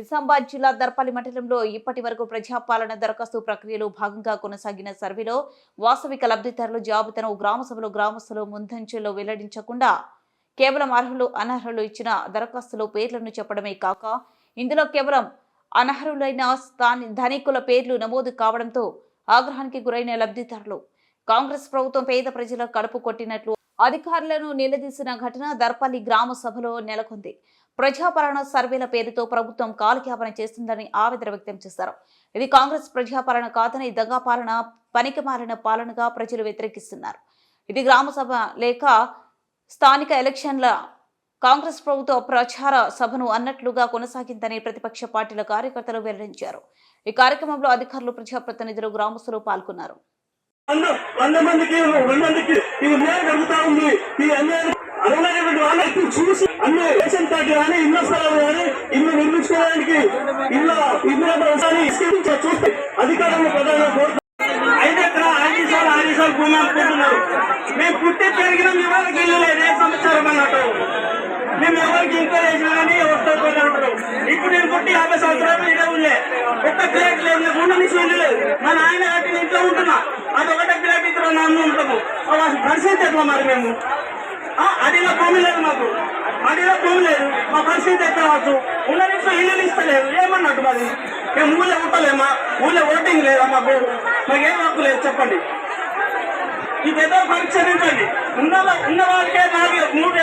నిజామాబాద్ జిల్లా దర్పల్లి మండలంలో ఇప్పటి వరకు ప్రజాపాలన దరఖాస్తు ప్రక్రియలో భాగంగా కొనసాగిన సర్వేలో వాస్తవిక లబ్ధిదారుల జాబితాను గ్రామ సభలో గ్రామస్తులు ముందంచెలో వెల్లడించకుండా కేవలం అర్హులు అనర్హులు ఇచ్చిన దరఖాస్తులో పేర్లను చెప్పడమే కాక ఇందులో కేవలం అనర్హులైన స్థాని ధనికుల పేర్లు నమోదు కావడంతో ఆగ్రహానికి గురైన లబ్ధిదారులు కాంగ్రెస్ ప్రభుత్వం పేద ప్రజల కడుపు కొట్టినట్లు అధికారులను నిలదీసిన ఘటన దర్పల్లి గ్రామ సభలో నెలకొంది. ప్రజాపాలన సర్వేల పేరుతో ప్రభుత్వం కాలుఖ్యాపన చేస్తుందని ఆవేదన వ్యక్తం చేశారు. ఇది కాంగ్రెస్ ప్రజాపాలన కాదని దగా పాలన పనికి మారిన పాలనగా ప్రజలు వ్యతిరేకిస్తున్నారు. ఇది గ్రామ సభ లేక స్థానిక ఎలక్షన్ల కాంగ్రెస్ ప్రభుత్వ ప్రచార సభను అన్నట్లుగా కొనసాగిందని ప్రతిపక్ష పార్టీల కార్యకర్తలు వెల్లడించారు. ఈ కార్యక్రమంలో అధికారులు ప్రజాప్రతినిధులు గ్రామస్తులు పాల్గొన్నారు. వంద వంద మందికి రెండు మందికి ఈ అన్యాయం జరుగుతా ఉంది. ఈ అన్యాయం అర్హులైనటువంటి వాళ్ళకి చూసి అన్ని రేషన్ కార్డు కానీ ఇళ్ళ స్థలాలు కానీ ఇల్లు నిర్మించుకోవడానికి ఇళ్ళ ఇల్లు ఒకసారి ఇసుకించే చూస్తే అధికారులను ప్రధాన కోరుతున్నారు ఐదు ఎకరా ఐదు సార్లు ఐదు సార్లు భూమి అనుకుంటున్నారు మేము పుట్టి పెరిగిన మీ ఇల్లు లేదు ఏ సంవత్సరం అన్నట్టు. మేము ఎవరికి ఎంక్వైరీ చేసినా కానీ ఇప్పుడు నేను కొట్టి యాభై సంవత్సరాలు ఇదే ఉండే. ఒక్క ప్లేట్ లేదు నాకు ఉన్న నుంచి ఇల్లు లేదు. మా నాయన కట్టిన ఇంట్లో ఉంటున్నా. అది ఒకటే ప్లేట్ ఇద్దరు నాన్న ఉంటాము. పరిస్థితి ఎట్లా మరి మేము? ఆ, అడిలో భూమి లేదు మాకు. అడిలో భూమి లేదు. మా పరిస్థితి ఎట్లా వచ్చు ఉన్న నుంచి ఇల్లు ఇస్తలేదు ఏమన్నట్టు మరి? మేము ఊళ్ళో ఉంటలేమా ఊళ్ళో ఓటింగ్ లేదా మాకు? మాకు ఏం హక్కు లేదు చెప్పండి. ఇదేదో పరిచయించండి ఉన్న ఉన్న వాళ్ళకే నాలుగు మూడు